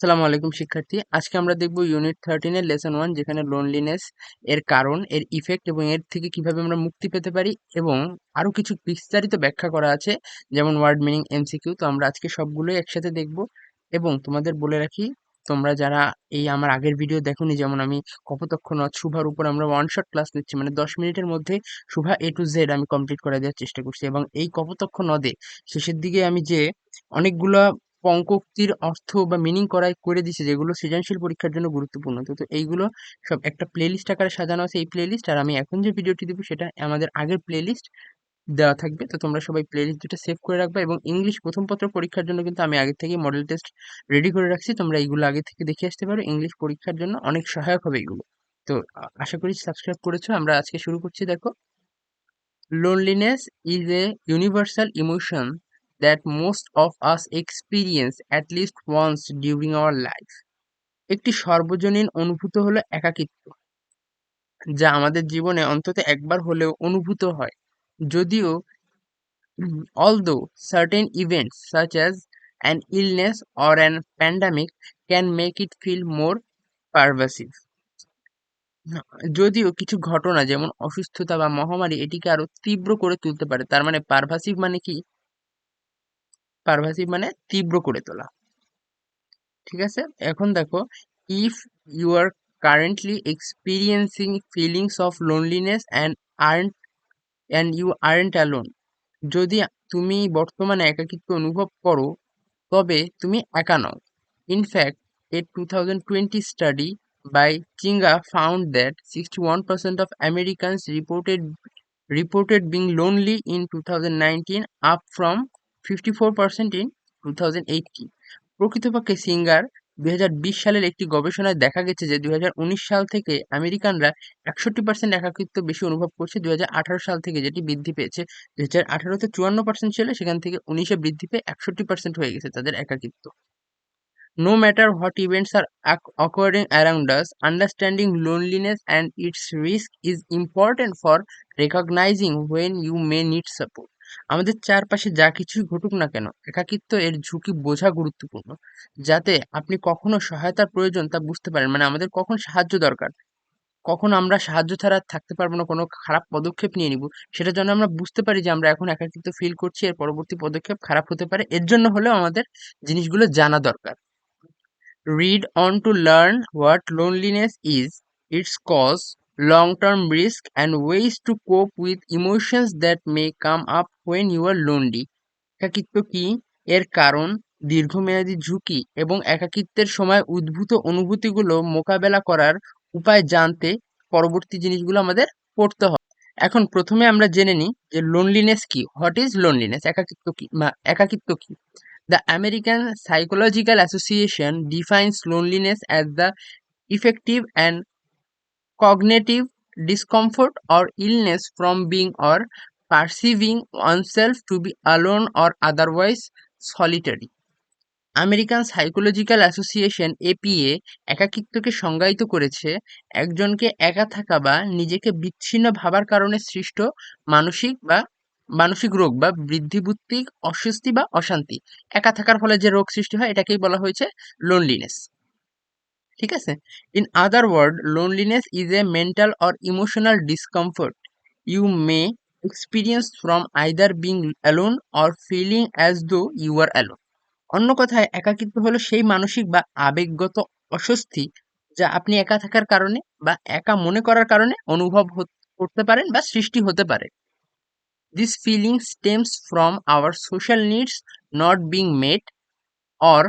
আসসালামু আলাইকুম, শিক্ষার্থী। আজকে আমরা দেখব ইউনিট থার্টিন এর লেসন ওয়ান যেখানে লোনলিনেস এর কারণ, এর ইফেক্ট এবং এর থেকে কীভাবে আমরা মুক্তি পেতে পারি এবং আরও কিছু বিস্তারিত ব্যাখ্যা করা আছে, যেমন ওয়ার্ড মিনিং এমসিকিউ তো আমরা আজকে সবগুলোই একসাথে দেখব এবং তোমাদের বলে রাখি, তোমরা যারা এই আমার আগের ভিডিও দেখোনি, যেমন আমি কপোতক্ষ শুভার উপর আমরা ওয়ান শট ক্লাস নিচ্ছি মানে দশ মিনিটের মধ্যে শুভা এ টু জেড আমি কমপ্লিট করে দেওয়ার চেষ্টা করছি এবং এই কপোতক্ষ নদে শেষের দিকে আমি যে অনেকগুলা পঙ্কোক্তির অর্থ বা মিনিং করাই করে দিছে, যেগুলো সৃজনশীল পরীক্ষার জন্য গুরুত্বপূর্ণ। তো তো এইগুলো সব একটা প্লেলিস্ট আকারে সাজানো আছে এই প্লেলিস্ট আর আমি এখন যে ভিডিওটি দেবো সেটা আমাদের আগের প্লেলিস্ট দেওয়া থাকবে। তো, তোমরা সবাই প্লেলিস্ট দুটো সেভ করে রাখবে এবং ইংলিশ প্রথম পত্র পরীক্ষার জন্য কিন্তু আমি আগে থেকে মডেল টেস্ট রেডি করে রাখছি। তোমরা এইগুলো আগে থেকে দেখে আসতে পারো। ইংলিশ পরীক্ষার জন্য অনেক সহায়ক হবে এগুলো তো আশা করি সাবস্ক্রাইব করেছ। আমরা আজকে শুরু করছি, দেখো। Loneliness is a universal emotion. that most of us experience at least once during our life. একটি সর্বজনীন অনুভূত হলো একাকিত্ব, যা আমাদের জীবনে অন্তত একবার হলেও অনুভূত হয়। যদিও although certain events such as an illness or an pandemic can make it feel more pervasive যদিও কিছু ঘটনা, যেমন অসুস্থতা বা মহামারী, এটিকে আরও তীব্র করে তুলতে পারে, তার মানে পারভাসিভ মানে কি? পারভাসিভ মানে তীব্র করে তোলা। ঠিক আছে? এখন দেখো if you are currently experiencing feelings of loneliness and aren't and you aren't alone যদি তুমি বর্তমানে একাকিত্ব অনুভব করো, তবে তুমি একা নও। In fact a two thousand twenty study by চিঙ্গা found that sixty one percent of Americans reported reported up lonely in 2019 up from 54% in 2018 প্রকৃতপক্ষে সিঙ্গার দুই হাজার বিশ সালের একটি গবেষণায় দেখা গেছে যে দুই হাজার উনিশ সাল থেকে আমেরিকানরা একষট্টি পার্সেন্ট একাকিত্ব বেশি অনুভব করছে। দু হাজার আঠারো সাল থেকে যেটি বৃদ্ধি পেয়েছে দুই হাজার আঠারোতে চুয়ান্ন পার্সেন্ট ছিল সেখান থেকে উনিশে বৃদ্ধি পেয়ে একষট্টি পার্সেন্ট হয়ে গেছে তাদের একাকিত্ব। No matter what events are occurring around us, understanding loneliness and its risk is important for recognizing when you may need support. আমাদের চারপাশে যা কিছুই ঘটুক না কেন একাকিত্ব এর ঝুঁকি বোঝা গুরুত্বপূর্ণ যাতে আপনি কখনো সহায়তার প্রয়োজন তা বুঝতে পারেন। মানে আমাদের কখন সাহায্য দরকার? কখন আমরা সাহায্য ছাড়া থাকতে পারব না কোনো খারাপ পদক্ষেপ নিয়ে নিব সেটা যেন আমরা বুঝতে পারি যে আমরা এখন একাকিত্ব ফিল করছি এর পরবর্তী পদক্ষেপ খারাপ হতে পারে। এর জন্য হলেও আমাদের জিনিসগুলো জানা দরকার। Read on to learn what loneliness is its cause, long term risk, and ways to cope with emotions that may come up when you are lonely একাকিত্ব কি? এর কারণ, দীর্ঘমেয়াদী ঝুঁকি এবং একাকিত্বের সময় উদ্ভূত অনুভূতিগুলো মোকাবেলা করার উপায় জানতে পরবর্তী জিনিসগুলো আমাদের পড়তে হবে। এখন প্রথমে আমরা জেনে নিই যে লোনলিনেস কি? হোয়াট ইজ লোনলিনেস একাকিত্ব কি? একাকিত্ব কি? The American psychological association defines loneliness as the affective and cognitive discomfort or illness from being or perceiving oneself to be alone or otherwise solitary American psychological association APA একাকিত্বকে সংজ্ঞায়িত করেছে, একজনকে একা থাকা বা নিজেকে বিচ্ছিন্ন ভাবার কারণে সৃষ্ট মানসিক বা মানসিক রোগ বা বৃদ্ধিবুত্তিক অস্বস্তি বা অশান্তি। একা থাকার ফলে যে রোগ সৃষ্টি হয়, এটাকেই বলা হয়েছে লোনলিনেস ঠিক আছে? In other word loneliness is a mental or emotional discomfort you may experience from either being alone or feeling as though you are alone অন্য কথায়, একাকিত্ব হলো সেই মানসিক বা আবেগগত অস্বস্তি যা আপনি একা থাকার কারণে বা একা মনে করার কারণে অনুভব করতে পারেন বা সৃষ্টি হতে পারে। This feeling stems from our social needs not being met or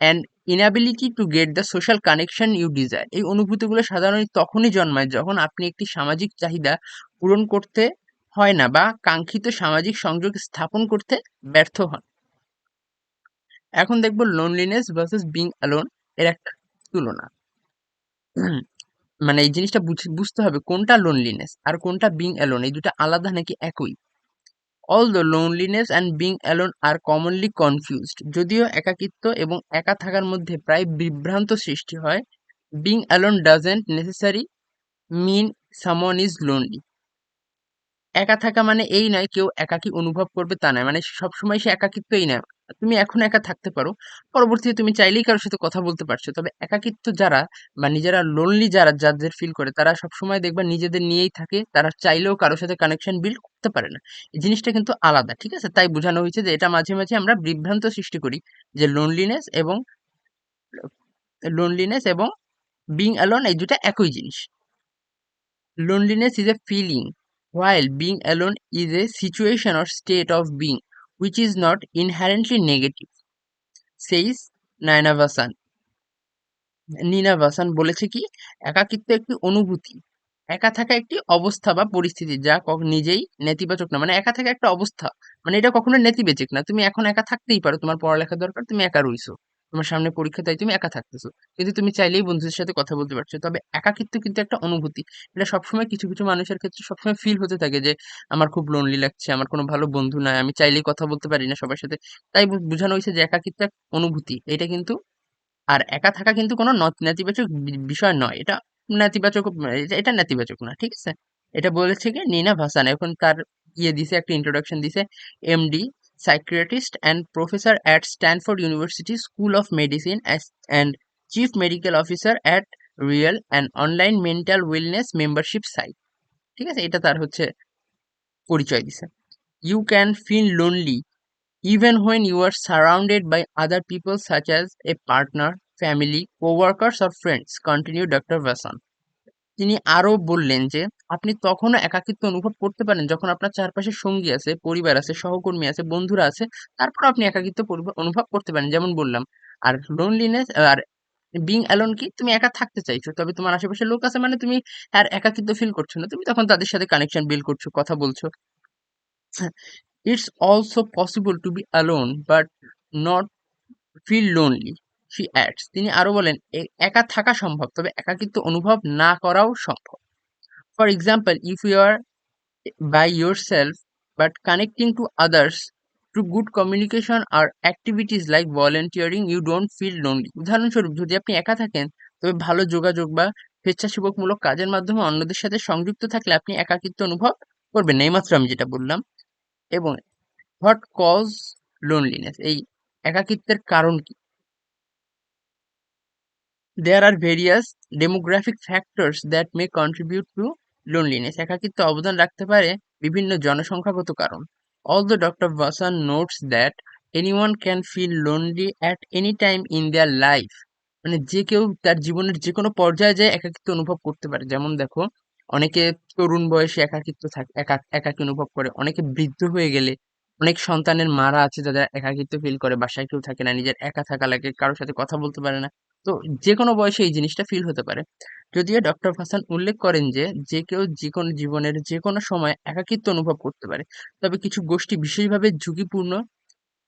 and inability to get the social connection you desire এই অনুভূতিগুলো সাধারণত তখনই জন্মায় যখন আপনি একটি সামাজিক চাহিদা পূরণ করতে হয় না বা কাঙ্ক্ষিত সামাজিক সংযোগ স্থাপন করতে ব্যর্থ হন। এখন দেখব লোনলিনেস ভার্সেস বিং অ্যালোন এর একটা তুলনা। মানে এই জিনিসটা বুঝ- বুঝতে হবে কোনটা লোনলিনেস আর কোনটা বিং অ্যালোন এই দুটো আলাদা নাকি একই? All the loneliness and being alone are commonly confused, যদিও একাকিত্ব এবং একা থাকার মধ্যে প্রায় বিভ্রান্ত সৃষ্টি হয়, being alone doesn't necessary mean someone is lonely. একা থাকা মানে এই নয় কেউ একাকী অনুভব করবে তা নয়। মানে সবসময় সে একাকিত্বই নয়। তুমি এখন একা থাকতে পারো। পরবর্তীতে তুমি চাইলেই কারোর সাথে কথা বলতে পারছ। তবে একাকিত্ব যারা বা নিজেরা লোনলি যারা, যাদের ফিল করে, তারা সবসময় দেখবা নিজেদের নিয়েই থাকে। তারা চাইলেও কারোর সাথে কানেকশন বিল্ড করতে পারে না। এই জিনিসটা কিন্তু আলাদা, ঠিক আছে? তাই বোঝানো হয়েছে যে এটা মাঝে মাঝে আমরা বিভ্রান্ত সৃষ্টি করি যে লোনলিনেস এবং লোনলিনেস এবং বিং অ্যালোন এই দুটা একই জিনিস। Loneliness is a feeling while being alone is a situation or state of being, which is not inherently negative, says Naina Vasan Nina Vasan বলেছে কি, একাকিত্ব একটি অনুভূতি, একা থাকা একটি অবস্থা বা পরিস্থিতি যা নিজেই নেতিবাচক না মানে একা থাকা একটা অবস্থা মানে এটা কখনো নেতিবাচক না, তুমি এখন একা থাকতেই পারো, তোমার পড়ালেখা দরকার, তুমি একা রইছো। তোমার সামনে পরীক্ষা, তাই তুমি একা থাকতেছো। কিন্তু তুমি চাইলেই বন্ধুদের সাথে কথা বলতে পারছ। তবে একাকিত্ব কিন্তু একটা অনুভূতি। এটা সবসময় কিছু কিছু মানুষের ক্ষেত্রে সবসময় ফিল হতে থাকে যে, আমার খুব লোনলি লাগছে, আমার কোনো ভালো বন্ধু নাই, আমি চাইলেই কথা বলতে পারি না সবার সাথে। তাই বোঝানো হয়েছে যে একাকিত্ব এক অনুভূতি। এটা কিন্তু, আর একা থাকা কিন্তু কোনো নেতিবাচক বিষয় নয়। এটা নেতিবাচক এটা নেতিবাচক না, ঠিক আছে? এটা বলেছে কি, নিনা ভাসান। এখন তার ইয়ে দিছে, একটা ইন্ট্রোডাকশন দিছে MD psychiatrist and professor at Stanford University school of medicine and chief medical officer at real and online mental wellness membership site ঠিক আছে এটা তার হচ্ছে পরিচয় দিছে you can feel lonely even when you are surrounded by other people such as a partner family co-workers or friends, continued Dr. Vasan. তিনি আরও বললেন যে আপনি তখনও একাকিত্ব অনুভব করতে পারেন যখন আপনার চারপাশে সঙ্গী আছে পরিবার আছে সহকর্মী আছে বন্ধুরা আছে তারপর আপনি একাকিত্ব অনুভব করতে পারেন। যেমন বললাম আর লোনলিনেস আর বিং অ্যালোন কি? তুমি একা থাকতে চাইছো তবে তোমার আশেপাশে লোক আছে মানে তুমি আর একাকিত্ব ফিল করছ না। তুমি তখন তাদের সাথে কানেকশন বিল্ড করছ কথা বলছো। It's also possible to be alone but not feel lonely, she adds তিনি আরও বলেন, "এ- একা থাকা সম্ভব, তবে একাকিত্ব অনুভব না করাও সম্ভব। For example if you are by self but connecting to others to good communication are activities like volunteering you don't feel lonely উদাহরণস্বরূপ, যদি আপনি একা থাকেন, তবে ভালো যোগাযোগ বা স্বেচ্ছাসেবকমূলক কাজের মাধ্যমে অন্যদের সাথে সংযুক্ত থাকলে আপনি একাকিত্ব অনুভব করবেন। না এইমাত্র আমি যেটা বললাম। এবং হোয়াট কজ লোনলিনেস এই একাকিত্বের কারণ কি? There are various demographic factors that may contribute to loneliness একাকিত্ব অবদান রাখতে পারে বিভিন্ন জনসংখ্যাগত কারণ। All the doctor Vasan notes that anyone can feel lonely at any time in their life মানে যে কেউ তার জীবনের যে কোনো পর্যায়ে যায় একাকিত্ব অনুভব করতে পারে। যেমন দেখো, অনেকে তরুণ বয়সে একাকিত্ব থাকে একা একাকী অনুভব করে। অনেকে বৃদ্ধ হয়ে গেলে অনেক সন্তানের মারা আছে যাদের একাকিত্ব ফিল করে। বাসায় কেউ থাকে না, নিজের একা থাকা লাগে, কারোর সাথে কথা বলতে পারে না। তো যে কোনো বয়সে এই জিনিসটা ফিল হতে পারে। যদিও ডক্টর হাসান উল্লেখ করেন যে যে কেউ যে কোনো জীবনের যে কোনো সময় একাকিত্ব অনুভব করতে পারে। তবে কিছু গোষ্ঠী বিশেষভাবে ঝুঁকিপূর্ণ,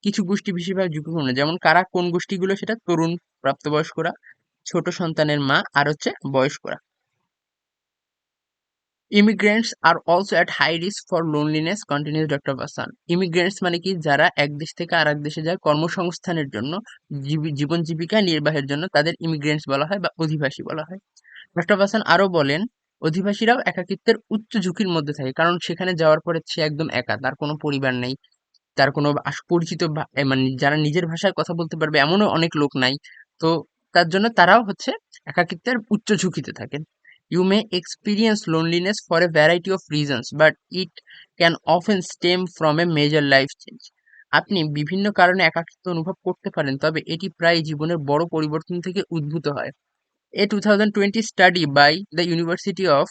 কিছু গোষ্ঠী বিশেষভাবে ঝুঁকিপূর্ণ, যেমন কারা কোন গোষ্ঠীগুলো, সেটা তরুণ প্রাপ্তবয়স্করা, ছোট সন্তানের মা, আর হচ্ছে বয়স্করা। Immigrants are also at high risk for loneliness continues doctor Vasan immigrants মানে কি? যারা এক দেশ থেকে আর এক দেশে যায় কর্মসংস্থানের জন্য, জীবি- জীবন জীবিকা নির্বাহের জন্য তাদের ইমিগ্রেন্টস বলা হয় বা অধিবাসী বলা হয়। ডক্টর ভাসান আরও বলেন, অধিবাসীরাও একাকিত্বের উচ্চ ঝুঁকির মধ্যে থাকে, কারণ সেখানে যাওয়ার পরে সে একদম একা, তার কোনো পরিবার নেই, তার কোনো পরিচিত মানে যারা নিজের ভাষায় কথা বলতে পারবে এমনও অনেক লোক নাই, তো তার জন্য তারাও হচ্ছে একাকিত্বের উচ্চ ঝুঁকিতে থাকেন। You may experience loneliness for a variety of reasons, but it can often stem from a major life change. আপনি বিভিন্ন কারণে একাকৃত অনুভব করতে পারেন তবে এটি প্রায় জীবনের বড় পরিবর্তন থেকে উদ্ভূত হয় a two thousand twenty study by the university of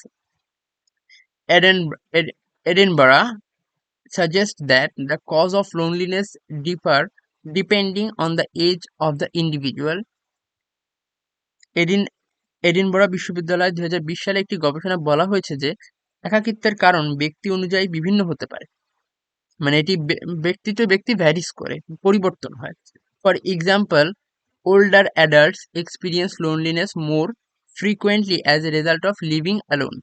Edinburgh suggest that the cause of loneliness differ depending on the age of the individual Edin Edinburgh বিশ্ববিদ্যালয় বিশ সালে একটি গবেষণায় বলা হয়েছে যে একাকিত্বের কারণ ব্যক্তি অনুযায়ী বিভিন্ন হতে পারে। মানে এটি বে- ব্যক্তি টু ব্যক্তি ভ্যারিস করে, পরিবর্তন হয়। For example older adults experience loneliness more frequently as a result of living alone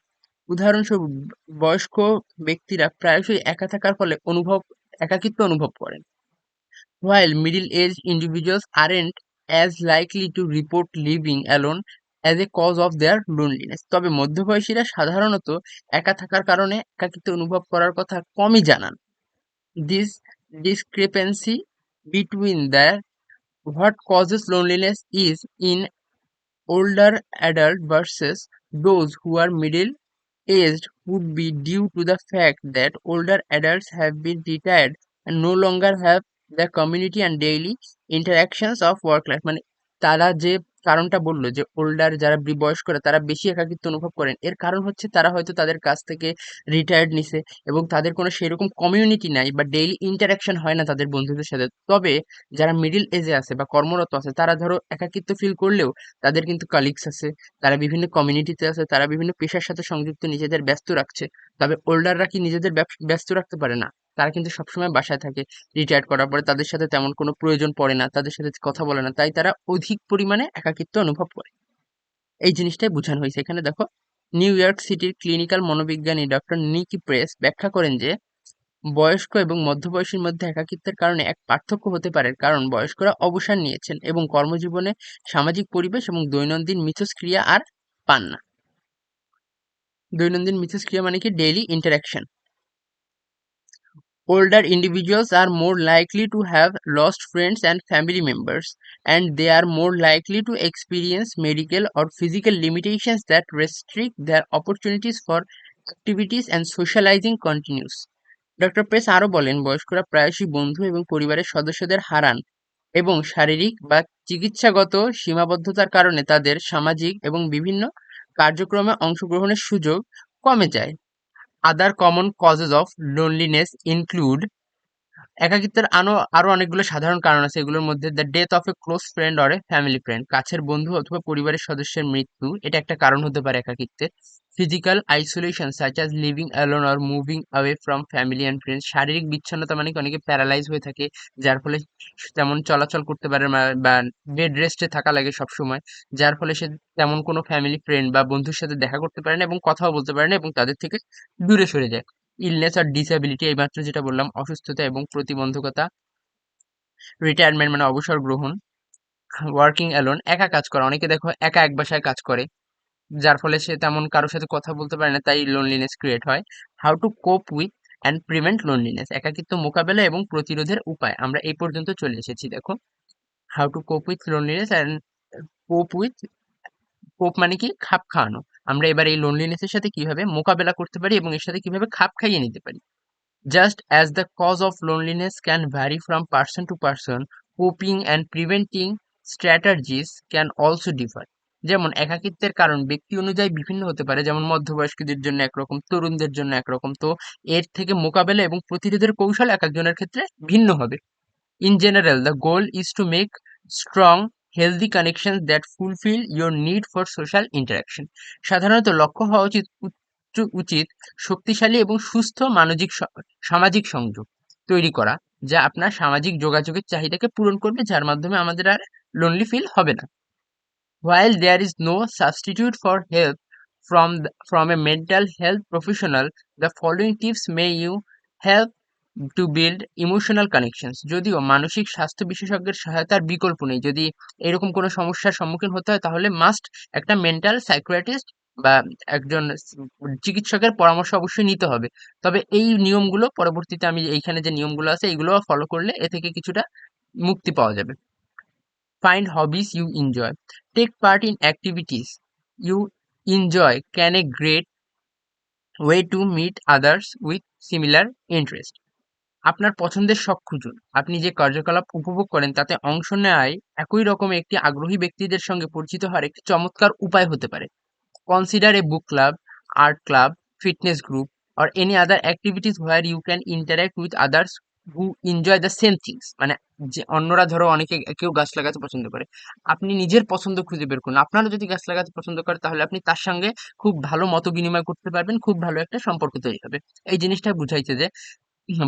উদাহরণস্বরূপ, বয়স্ক ব্যক্তিরা প্রায়শই একা থাকার ফলে অনুভব, একাকিত্ব অনুভব করেন। While middle-aged individuals aren't as likely to report living alone as a cause of their loneliness তবে মধ্যবয়সীরা সাধারণত একা থাকার কারণে একাকিত্ব অনুভব করার কথা কমই জানান। This discrepancy between the what causes loneliness is in older adult versus those who are middle aged would be due to the fact that older adults have been retired and no longer have the community and daily interactions of work life মানে তারা যে কারণটা বলল যে older যারা বয়স্করা তারা বেশি একাকিত্ব অনুভব করেন। এর কারণ হচ্ছে তারা হয়তো তাদের কাছ থেকে রিটায়ার্ড নিছে এবং তাদের কোনো সেরকম কমিউনিটি নাই বা ডেইলি ইন্টারাকশন হয় না তাদের বন্ধুদের সাথে। তবে যারা মিডিল এজে আছে বা কর্মরত আছে, তারা ধরো একাকিত্ব ফিল করলেও তাদের কিন্তু কালিগস আছে, তারা বিভিন্ন কমিউনিটিতে আছে, তারা বিভিন্ন পেশার সাথে সংযুক্ত, নিজেদের ব্যস্ত রাখছে। তবে ওল্ডাররা কি নিজেদের ব্যস্ত রাখতে পারে না? তারা কিন্তু সবসময় বাসায় থাকে। রিটায়ার করার পরে তাদের সাথে তেমন কোনো প্রয়োজন পড়ে না, তাদের সাথে কথা বলে না। তাই তারা অধিক পরিমাণে একাকিত্ব অনুভব করে। এই জিনিসটাই বোঝানো হয়েছে। এখানে দেখো নিউ ইয়র্ক সিটির ক্লিনিক্যাল মনোবিজ্ঞানী ডক্টর নিকি প্রেস ব্যাখ্যা করেন যে, বয়স্ক এবং মধ্যবয়সীর মধ্যে একাকিত্বের কারণে এক পার্থক্য হতে পারে কারণ বয়স্করা অবসর নিয়েছেন এবং কর্মজীবনে সামাজিক পরিবেশ এবং দৈনন্দিন মিথস্ক্রিয়া আর পান না। দৈনন্দিন মিথস্ক্রিয়া মানে কি? Daily interaction Older individuals are more likely to have lost friends and family members, and they are more likely to experience medical or physical limitations that restrict their opportunities for activities and socializing continues. Doctor Press আরও বলেন বয়স্করা প্রায়শই বন্ধু এবং পরিবারের সদস্যদের হারান এবং শারীরিক বা চিকিৎসাগত সীমাবদ্ধতার কারণে তাদের সামাজিক এবং বিভিন্ন কার্যক্রমে অংশগ্রহণের সুযোগ কমে যায় other common causes of loneliness include একাকিত্বের আনো আরও অনেকগুলো সাধারণ কারণ আছে, এগুলোর মধ্যে the death of a close friend or a family friend কাছের বন্ধু অথবা পরিবারের সদস্যের মৃত্যু, এটা একটা কারণ হতে পারে একাকিত্বের। Physical isolation such as living alone or moving away from family and friends শারীরিক বিচ্ছিন্নতা মানে অনেকে প্যারালাইজ হয়ে থাকে, যার ফলে তেমন চলাচল করতে পারে বা বেড রেস্টে থাকা লাগে সব সময় যার ফলে সে তেমন কোনো ফ্যামিলি ফ্রেন্ড বা বন্ধুর সাথে দেখা করতে পারে না এবং কথাও বলতে পারে না এবং তাদের থেকে দূরে সরে যায়। ইলনেস আর ডিসএবিলিটি এইমাত্র যেটা বললাম, অসুস্থতা এবং প্রতিবন্ধকতা রিটায়ারমেন্ট মানে অবসর গ্রহণ ওয়ার্কিং অ্যালোন একা কাজ করা। অনেকে দেখো একা এক বাসায় কাজ করে যার ফলে সে তেমন কারোর সাথে কথা বলতে পারে না, তাই লোনলিনেস ক্রিয়েট হয়। How to cope with and prevent loneliness একাকিত্ব মোকাবেলা এবং প্রতিরোধের উপায়। আমরা এই পর্যন্ত চলে এসেছি, দেখো। How to cope with loneliness and cope with cope মানে কি? খাপ খাওয়ানো। আমরা এবার এই লোনলিনেসের সাথে কীভাবে মোকাবেলা করতে পারি এবং এর সাথে কীভাবে খাপ খাইয়ে নিতে পারি? Just as the cause of loneliness can vary from person to person coping and preventing strategies can also differ. যেমন একাকিত্বের কারণ ব্যক্তি অনুযায়ী বিভিন্ন হতে পারে, যেমন মধ্যবয়স্কদের জন্য একরকম, তরুণদের জন্য একরকম। তো এর থেকে মোকাবেলা এবং প্রতিরোধের কৌশল এক একজনের ক্ষেত্রে ভিন্ন হবে। In general the goal is to make strong healthy connection that fulfill your need for social interaction সাধারণত লক্ষ্য হওয়া উচিত উচিত, শক্তিশালী এবং সুস্থ মানসিক সামাজিক সংযোগ তৈরি করা, যা আপনার সামাজিক যোগাযোগের চাহিদাকে পূরণ করবে, যার মাধ্যমে আমাদের আর লোনলি ফিল হবে না। While there is no substitute for help from the, from a mental health professional, the following tips may you help to build emotional connections. যদিও মানসিক স্বাস্থ্য বিশেষজ্ঞের সহায়তার বিকল্প নেই যদি এরকম কোনো সমস্যার সম্মুখীন হতে হয় তাহলে মাস্ট একটা মেন্টাল সাইকিয়াট্রিস্ট বা একজন চিকিৎসকের পরামর্শ অবশ্যই নিতে হবে তবে এই নিয়মগুলো পরবর্তীতে আমি এইখানে যে নিয়মগুলো আছে এইগুলো ফলো করলে এ থেকে কিছুটা মুক্তি পাওয়া যাবে find hobbies you enjoy. Take part in activities you enjoy. Can a great way to meet others with similar interest? আপনার পছন্দের শখ খুঁজুন। আপনি যে কার্যকলাপ উপভোগ করেন, তাতে অংশ নেয় একই রকম একটি আগ্রহী ব্যক্তিদের সঙ্গে পরিচিত হওয়ার একটি চমৎকার উপায় হতে পারে। Consider a book club art club fitness group or any other activities where you can interact with others who enjoy the same things. মানে যে অন্যরা ধরো অনেকে, কেউ গাছ লাগাতে পছন্দ করে। আপনি নিজের পছন্দ খুঁজে বের করুন। আপনারা যদি গাছ লাগাতে পছন্দ করে, তাহলে আপনি তার সঙ্গে খুব ভালো মত বিনিময় করতে পারবেন, খুব ভালো একটা সম্পর্ক তৈরি হবে। এই জিনিসটা বুঝাইছে যে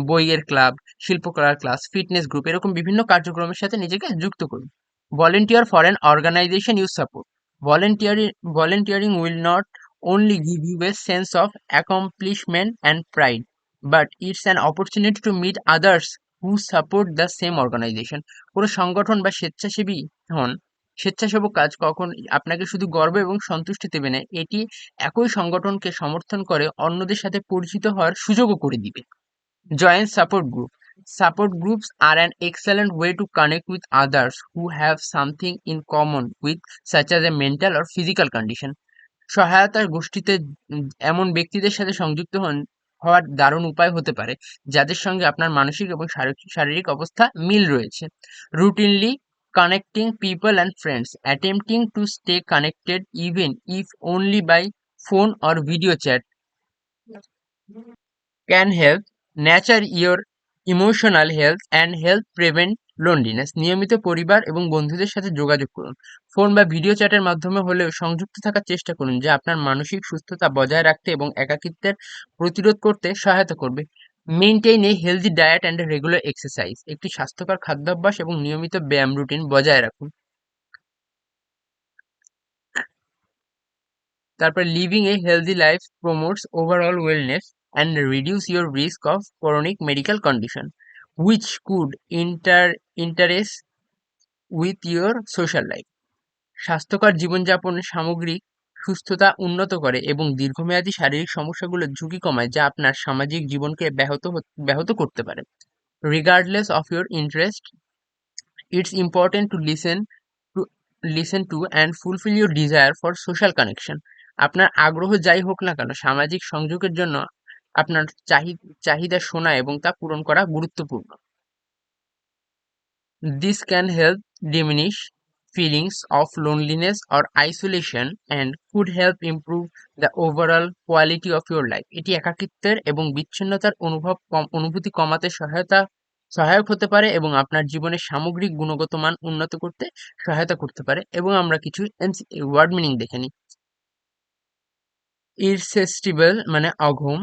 বইয়ের ক্লাব, শিল্পকলার ক্লাস, ফিটনেস গ্রুপ এরকম বিভিন্ন কার্যক্রমের সাথে নিজেকে যুক্ত করুন। Volunteer for an organization you support. volunteering volunteering will not only give you a sense of accomplishment and pride but it's an opportunity to meet others who support the same organization কোনো সংগঠন বা স্বেচ্ছাসেবী হন, স্বেচ্ছাসেবক কাজ কখন আপনাকে শুধু গর্ব এবং সন্তুষ্টি দেবে না, এটি একই সংগঠনকে সমর্থন করে অন্যদের সাথে পরিচিত হওয়ার সুযোগও করে দিবে। Join support group support groups are an excellent way to connect with others who have something in common with such as a mental or physical condition সহায়তার গোষ্ঠীতে এমন ব্যক্তিদের সাথে সংযুক্ত হন হওয়ার দারুণ উপায় হতে পারে, যাদের সঙ্গে আপনার মানসিক এবং শারীরিক অবস্থা মিল রয়েছে। Routinely connecting people and friends attempting to stay connected even if only by phone or video chat can help nature your emotional health and help prevent loneliness নিয়মিত পরিবার এবং বন্ধুদের সাথে যোগাযোগ করুন। ফোন বা ভিডিও চ্যাটের মাধ্যমে হলেও সংযুক্ত থাকার চেষ্টা করুন, যা আপনার মানসিক সুস্থতা বজায় রাখতে এবং একাকিত্বের প্রতিরোধ করতে সহায়তা করবে। Maintain a healthy diet and regular exercise একটি স্বাস্থ্যকর খাদ্যাভ্যাস এবং নিয়মিত ব্যায়াম রুটিন বজায় রাখুন। তারপর living a healthy life promotes overall wellness and reduce your risk of chronic medical condition which could inter, interest with your social life. স্বাস্থ্যকর জীবনযাপন সামগ্রিক সুস্থতা উন্নত করে এবং দীর্ঘমেয়াদী শারীরিক সমস্যাগুলোর ঝুঁকি কমায় যা আপনার সামাজিক জীবনকে ব্যাহত ব্যাহত করতে পারে। Regardless of your interest it's important to listen to listen to and fulfill your desire for social connection আপনার আগ্রহ যাই হোক না কেন, সামাজিক সংযোগের জন্য আপনার চাহি- চাহিদা শোনা এবং তা পূরণ করা গুরুত্বপূর্ণ This can help diminish feelings of loneliness or isolation and could help improve the overall quality of your life. এটি একাকিত্বের এবং বিচ্ছিন্নতার অনুভব কম, অনুভূতি কমাতে সহায়তা, সহায়ক হতে পারে এবং আপনার জীবনের সামগ্রিক গুণগত মান উন্নত করতে সহায়তা করতে পারে এবং আমরা কিছু ওয়ার্ড মিনিং দেখে নিই ইরসেস্টিবল মানে অঘম